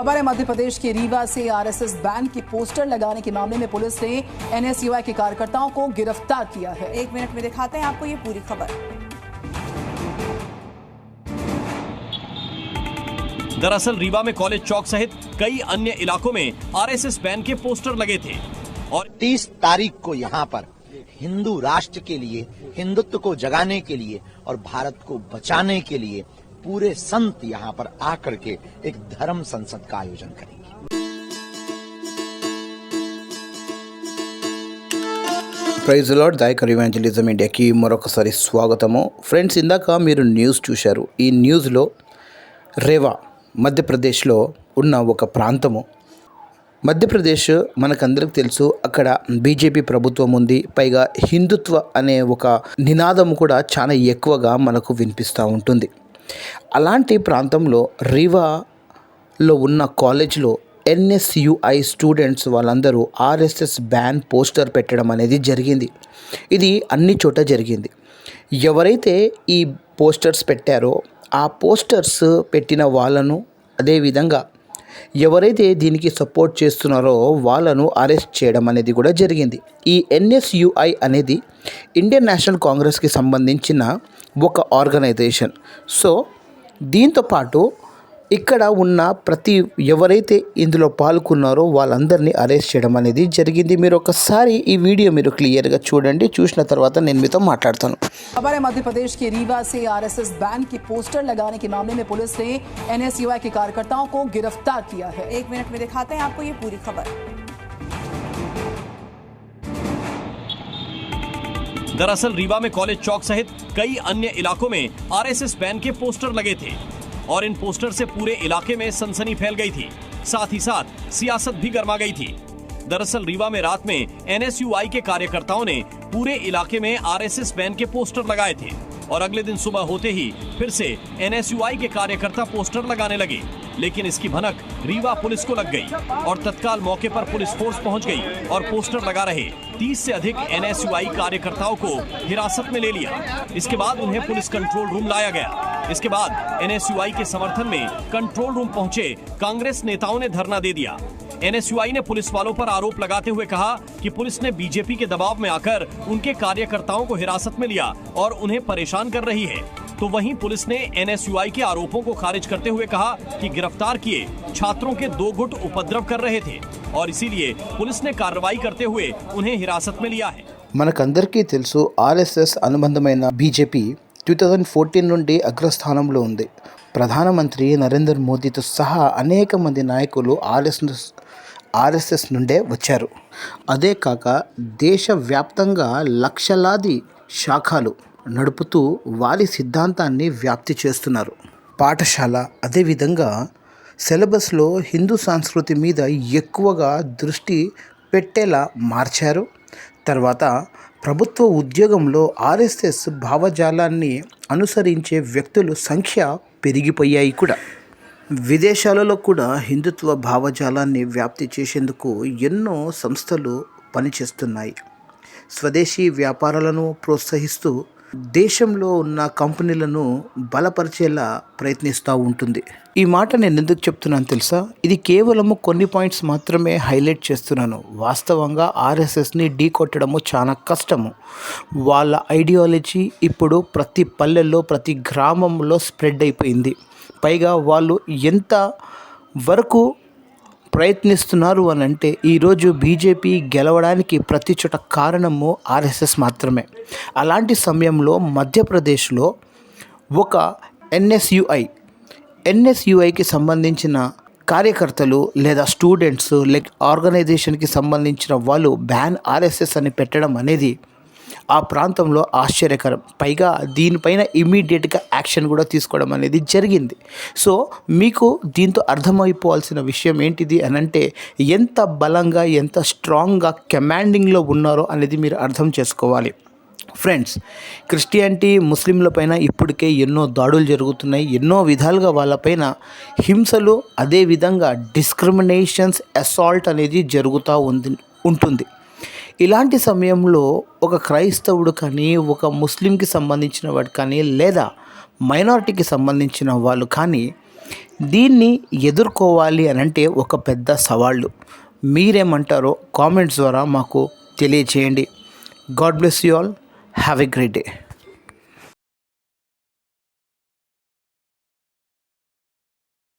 हमारे मध्य प्रदेश के रीवा से आरएसएस बैन के पोस्टर लगाने के मामले में पुलिस ने एनएसयूआई के कार्यकर्ताओं को गिरफ़्तार किया है। एक मिनट में दिखाते हैं आपको ये पूरी खबर। दरअसल रीवा में कॉलेज चौक सहित कई अन्य इलाकों में आरएसएस बैन के पोस्टर लगे थे और तीस तारीख को यहाँ पर हिंदू राष्ट्र के लिए हिंदुत्व को जगाने के लिए और भारत को बचाने के लिए पूरे संत यहाँ पर आकर के एक धर्म संसद का आयोजन करेंगे ప్రైజ్ లాడ్ దాయకర్ ఇవాంజలిజం ఇండియాకి మరొకసారి స్వాగతము ఫ్రెండ్స్ ఇందాక మీరు న్యూస్ చూశారు ఈ న్యూస్లో రేవా మధ్యప్రదేశ్లో ఉన్న ఒక ప్రాంతము మధ్యప్రదేశ్ మనకందరికి తెలుసు అక్కడ బీజేపీ ప్రభుత్వం ఉంది పైగా హిందుత్వ అనే ఒక నినాదం కూడా చాలా ఎక్కువగా మనకు వినిపిస్తూ ఉంటుంది అలాంటి ప్రాంతంలో రీవాలో ఉన్న కాలేజ్లో ఎన్ఎస్యుఐ స్టూడెంట్స్ వాళ్ళందరూ ఆర్ఎస్ఎస్ బ్యాన్ పోస్టర్ పెట్టడం అనేది జరిగింది. ఇది అన్ని చోట జరిగింది. ఎవరైతే ఈ పోస్టర్స్ పెట్టారో ఆ పోస్టర్స్ పెట్టిన వాళ్ళను అదేవిధంగా ఎవరైతే దీనికి సపోర్ట్ చేస్తున్నారో వాళ్ళను అరెస్ట్ చేయడం అనేది కూడా జరిగింది. ఈ ఎన్ఎస్యుఐ అనేది ఇండియన్ నేషనల్ కాంగ్రెస్కి సంబంధించిన ఒక ఆర్గనైజేషన్ సో దీంతో పాటు ఇక్కడ ఉన్న ప్రతి ఎవరైతే ఇందులో పాల్గొన్నారో వాళ్ళందరినీ అరెస్ట్ చేయడం అనేది జరిగింది మీరు ఒకసారి ఈ వీడియో మీరు క్లియర్గా చూడండి చూసిన తర్వాత నేను మీతో మాట్లాడతాను हमारे मध्य प्रदेश के रीवा से आरएसएस बैन के पोस्टर लगाने के मामले में पुलिस ने एनएसयूआई के कार्यकर्ताओं को गिरफ्तार किया है एक मिनट में दिखाते हैं आपको ये पूरी खबर दरअसल रीवा में कॉलेज चौक सहित कई अन्य इलाकों में आरएसएस बैन के पोस्टर लगे थे और इन पोस्टर से पूरे इलाके में सनसनी फैल गई थी। साथ ही साथ सियासत भी गर्मा गई थी। दरअसल रीवा में रात में एनएसयूआई के कार्यकर्ताओं ने पूरे इलाके में आरएसएस बैन के पोस्टर लगाए थे और अगले दिन सुबह होते ही फिर से एनएसयूआई के कार्यकर्ता पोस्टर लगाने लगे। लेकिन इसकी भनक रीवा पुलिस को लग गई और तत्काल मौके पर पुलिस फोर्स पहुँच गई और पोस्टर लगा रहे। 30 से अधिक एनएसयूआई कार्यकर्ताओं को हिरासत में ले लिया। इसके बाद उन्हें पुलिस कंट्रोल रूम लाया गया। इसके बाद एनएसयूआई के समर्थन में कंट्रोल रूम पहुँचे कांग्रेस नेताओं ने धरना दे दिया। एनएसयूआई ने पुलिस वालों पर आरोप लगाते हुए कहा कि पुलिस ने बीजेपी के दबाव में आकर उनके कार्यकर्ताओं को हिरासत में लिया और उन्हें परेशान कर रही है तो वहीं पुलिस ने एनएसयूआई के आरोपों को खारिज करते हुए कहा कि गिरफ्तार किए छात्रों के दो गुट उपद्रव कर रहे थे और इसीलिए पुलिस ने कार्रवाई करते हुए उन्हें हिरासत में लिया है మనకందరికీ తెలుసు RSS అనుబంధమైన BJP two thousand fourteen నుండి అగ్రస్థానంలో ఉంది ప్రధానమంత్రి నరేంద్ర మోదీతో సహా అనేక మంది నాయకులు ఆర్ఎస్ఎస్ ఆర్ఎస్ఎస్ నుండే వచ్చారు. అదే కాక దేశవ్యాప్తంగా లక్షలాది శాఖలు నడుపుతూ వారి సిద్ధాంతాన్ని వ్యాప్తి చేస్తున్నారు. పాఠశాల అదేవిధంగా సిలబస్లో హిందూ సంస్కృతి మీద ఎక్కువగా దృష్టి పెట్టేలా మార్చారు. తర్వాత ప్రభుత్వ ఉద్యోగంలో ఆర్ఎస్ఎస్ భావజాలాన్ని అనుసరించే వ్యక్తుల సంఖ్య పెరిగిపోయాయి కూడా. విదేశాలలో కూడా హిందుత్వ భావజాలాన్ని వ్యాప్తి చేసేందుకు ఎన్నో సంస్థలు పనిచేస్తున్నాయి. స్వదేశీ వ్యాపారాలను ప్రోత్సహిస్తూ దేశంలో ఉన్న కంపెనీలను బలపరిచేలా ప్రయత్నిస్తూ ఉంటుంది. ఈ మాట నేను ఎందుకు చెప్తున్నాను తెలుసా? ఇది కేవలము కొన్ని పాయింట్స్ మాత్రమే హైలైట్ చేస్తున్నాను. వాస్తవంగా ఆర్ఎస్ఎస్ని ఢీ కొట్టడము చాలా కష్టము. వాళ్ళ ఐడియాలజీ ఇప్పుడు ప్రతి పల్లెల్లో ప్రతి గ్రామంలో స్ప్రెడ్ అయిపోయింది. పైగా వాళ్ళు ఎంత వరకు ప్రయత్నిస్తున్నారు అని అంటే ఈరోజు బీజేపీ గెలవడానికి ప్రతి చోట కారణము ఆర్ఎస్ఎస్ మాత్రమే. అలాంటి సమయంలో మధ్యప్రదేశ్లో ఒక ఎన్ఎస్యుఐ ఎన్ఎస్యుఐకి సంబంధించిన కార్యకర్తలు లేదా స్టూడెంట్స్ లైక్ ఆర్గనైజేషన్కి సంబంధించిన వాళ్ళు బ్యాన్ ఆర్ఎస్ఎస్ అని పెట్టడం అనేది ఆ ప్రాంతంలో ఆశ్చర్యకరం. పైగా దీనిపైన ఇమీడియట్గా యాక్షన్ కూడా తీసుకోవడం అనేది జరిగింది. సో మీకు దీంతో అర్థమైపోవాల్సిన విషయం ఏంటిది అని అంటే ఎంత బలంగా ఎంత స్ట్రాంగ్గా కమాండింగ్లో ఉన్నారో అనేది మీరు అర్థం చేసుకోవాలి. ఫ్రెండ్స్ క్రిస్టియానిటీ ముస్లింలపైన ఇప్పటికే ఎన్నో దాడులు జరుగుతున్నాయి. ఎన్నో విధాలుగా వాళ్ళపైన హింసలు అదేవిధంగా డిస్క్రిమినేషన్స్ అసాల్ట్ అనేది జరుగుతూ ఉంది ఉంటుంది. ఇలాంటి సమయంలో ఒక క్రైస్తవుడు కానీ ఒక ముస్లింకి సంబంధించిన వాడు కానీ లేదా మైనారిటీకి సంబంధించిన వాళ్ళు కానీ దీన్ని ఎదుర్కోవాలి అని అంటే ఒక పెద్ద సవాళ్ళు. మీరేమంటారో కామెంట్స్ ద్వారా మాకు తెలియచేయండి. God bless you all. Have a great day.